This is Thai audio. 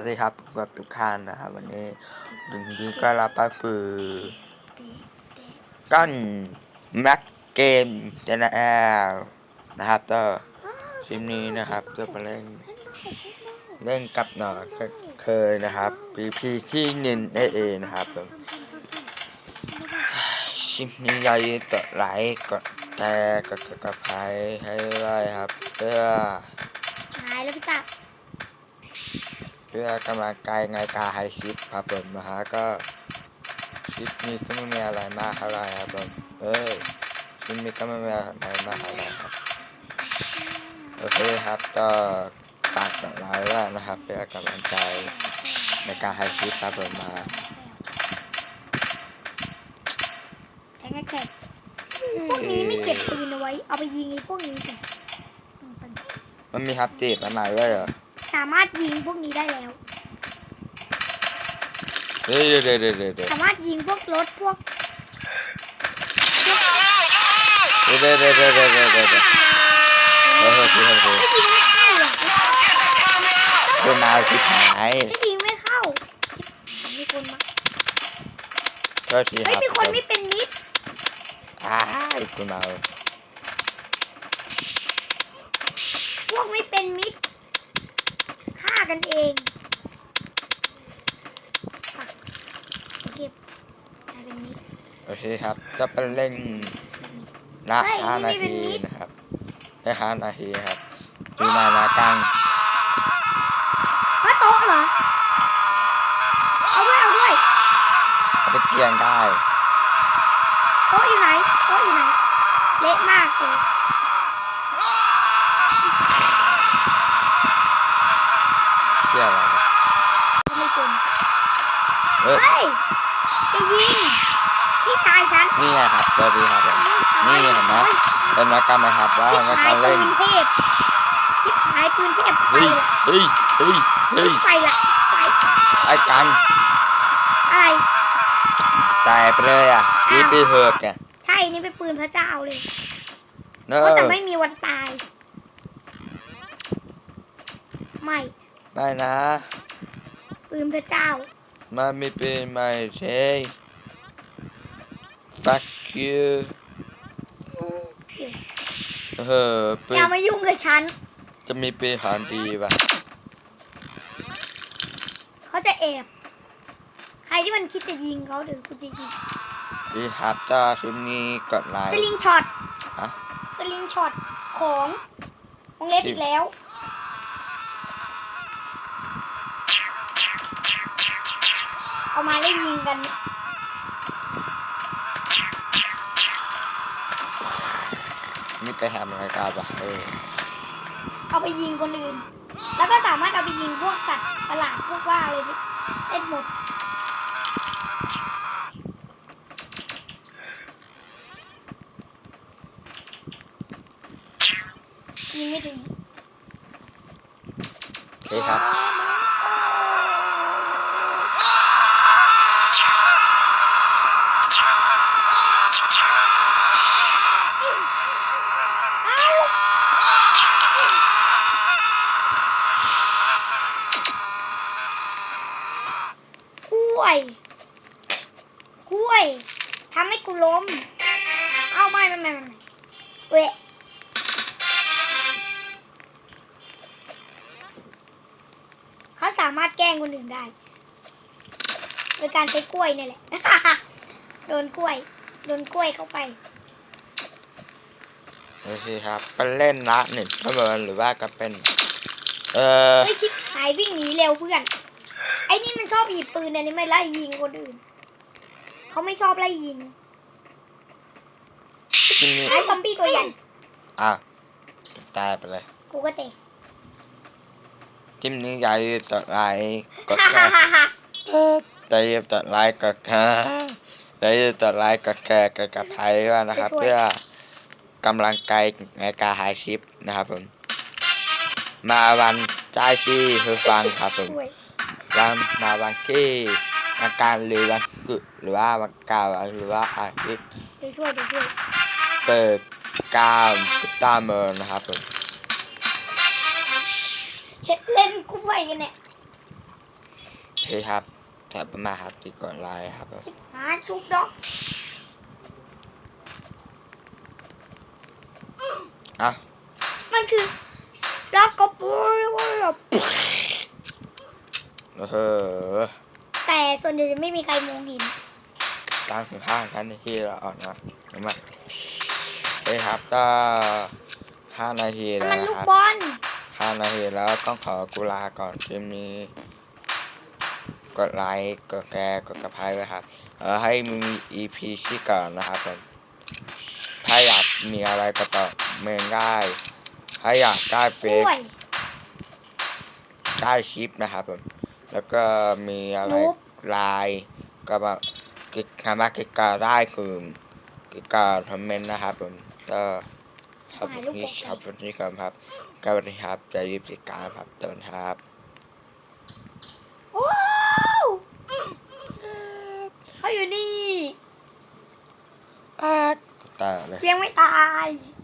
วัสดีครับกับทุกท่านนะครับวันนี้ดึงดีก็รับก็คือก้นแม็กเกมเจนแอลนะครับก็คลิปนี้นะครับจะมาเล่นเล่นกับหนอก็เคยนะครับปีพีที่หนึ่งได้เองนะครับผมคลิปนี้อย่าลืมกดไลค์กดแชร์กดกระพายให้ด้วยครับเพื่อหายแล้วพี่กะ เพื่อกำลังกายในการให้คลิปครับผมนะฮะก็คลิปนี้ก็ไม่มีอะไรมากเท่าไหร่ครับผมเอ้ยคลิปนี้ก็ไม่มีอะไรมากเท่าไหร่ครับโอเคครับก็ฝากกดไลค์ด้วยนะครับเพื่อกำลังใจในการให้คลิปครับผมมาแท็กแท็กพวกนี้ไม่เก็บปืนเอาไว้ เอาไปยิงไอ้พวกนี้กันมันมีฮับจีบมาใหม่ด้วยเหรอ สามารถยิงพวกนี้ได้แล้ว เดี๋ยวเดี๋ยวเดี๋ยวเดี๋ยวเดี๋ยวสามารถยิงพวกรถพวกเดี๋ยวเดี๋ยวเดี๋ยวเดี๋ยวเดี๋ยวเดี๋ยวเดี๋ยวเฮ้ยเฮ้ยเฮ้ยที่ยิงไม่เข้าหรอกเดี๋ยวมาสิหายที่ยิงไม่เข้ามีคนมาก็สิคเฮ้ยรับมีคนไม่เป็นมิตรอ้ายคุณมาพวกไม่เป็นมิตร ฆ่ากันเองอะเก็บกลายเป็นมิตรโอเคครับ จะเป็นเล่นละเฮ้ยห้านี่นาไม่เป็นทีมิตรนะครับได้ห้านาทีครับดูนานากัง เฮ้ยโต๊ะเหรอ เอาด้วยเอาด้วย เอาไปเกี่ยงได้ โต๊ะอยู่ไหนโต๊ะอยู่ไหน เละมากเลย เกี่ยงอะไรครับ ไม่เป็น เอ้ย เฮ้ยจะยิง พี่ชายฉัน นี่ไง ครับตัวดีครับผมนี่เห็นไหมเป็นนักการไหมครับว่าชิบนักหากายรปืเล่นนเทพชิบหายปืนเทพไปเฮ้ยละเฮ้ยเฮ้ยเฮ้ยไปละไปไอ้กันอะไรตายไปเลยอะนี่ไปเถอะแกใช่นี่เป็นปืนพระเจ้าเลยเนอะเขาจะไม่มีวันตาย ไม่ไม่นะปืนพระเจ้ามันไม่เป็นไม่ใช่ fuck you เออปือย่านมายุ่งกับฉัน จะมีปีหารดีป่ะ เขาจะแอบ ใครที่มันคิดจะยิงเขาเดี๋ยวกูจะยิงดีครับถ้าคลิปนี้กดไลสค์ลิงช็อตฮะ สลิงช็อตของวงเล็บอีกแล้ว เอามาแล้วยิงกัน ไปหาอะไรกันป่ะเออเอาไปยิงคนอื่น แล้วก็สามารถเอาไปยิงพวกสัตว์ประหลาดพวกว่าเลยเล่นหมด ยิงไม่ถึง โอเคครับ ก ล้วย กล้วยทำให้กูล้ม เอาไม่ไม่ไม่ไม่ไม่เว้ยเขาสามารถแกล้งคนอื่นได้ โดยการใช้กล้วยนี่แหละ โดนกล้วย โดนกล้วยเข้าไปโอเคครับไปเล่นละหนึ่งก็เบินหรือว่าก็เป็น เออเฮ้ยชิบหายวิ่งหนีเร็วเพื่อน ไอ้นี่มันชอบหยิบปืนอันนี้ไม่ไล่ยิงคนอื่น เขาไม่ชอบไล่ยิงคลิปนี้ไอ้ซอมบี้ตัวใหญ่ อะตายไปเลย กูก็เตะคลิปนี้อย่าลืมกดไลค์กดฮ่าแชฮ่าร์ฮ่าฮ่าอย่าลืมกดไลค์กดแชร์อย่าลืมกดไลค์กดแชร์กดกระไพด้วยนะครับ เพื่อกำลังใจในการหายคลิปนะครับผม มาวันใจายที่คือฟังครับผม ช่วยวันมาวันที่วันการหรือวันกุหรือว่าวันเก่าหรือว่าอาทิตย์เดี๋ยวช่วยเดี๋ยวช่วยเปิดเก้าติดตามเมอร์นะครับผมเช็ดเล่นกล้วยกันเนี่ยเคครับแต่ประมาณครับที่กดไลค์ครับผมชิบหายชุบดอกอะมันคือล็อกกระปุก เออแต่ส่วนใหญ่จะไม่มีใครมองเห็นตามสิบห้ากันที่เราออกนะเห็นไหมโอเคครับก็ห้านาทีนั่นแล้วมันนะลูกครับบอลห้านาทีแล้วต้องขอกุลาก่อนคลิปนี้ กดไลค์กดแชร์กดกระพายไว้ครับ เออให้มี EP ที่ก่อนนะครับผมถ้าอยากมีอะไรก็ตอบเมนได้ถ้าอยากได้เฟกซล้วย ได้คลิปนะครับผม แล้วก็มีอะไรรูป ไลน์ก็มากิจกรรมกิจการได้คือกิจการคอมเมนต์นะครับผมก็ครับหายลูกนี่โป่งครับวันนี้ครับครับก็วันนี้ครับจะยิบสิการครับตอนครับ ว้าวเขาอยู่นี่อ่าตายเลยเพียงไม่ตาย I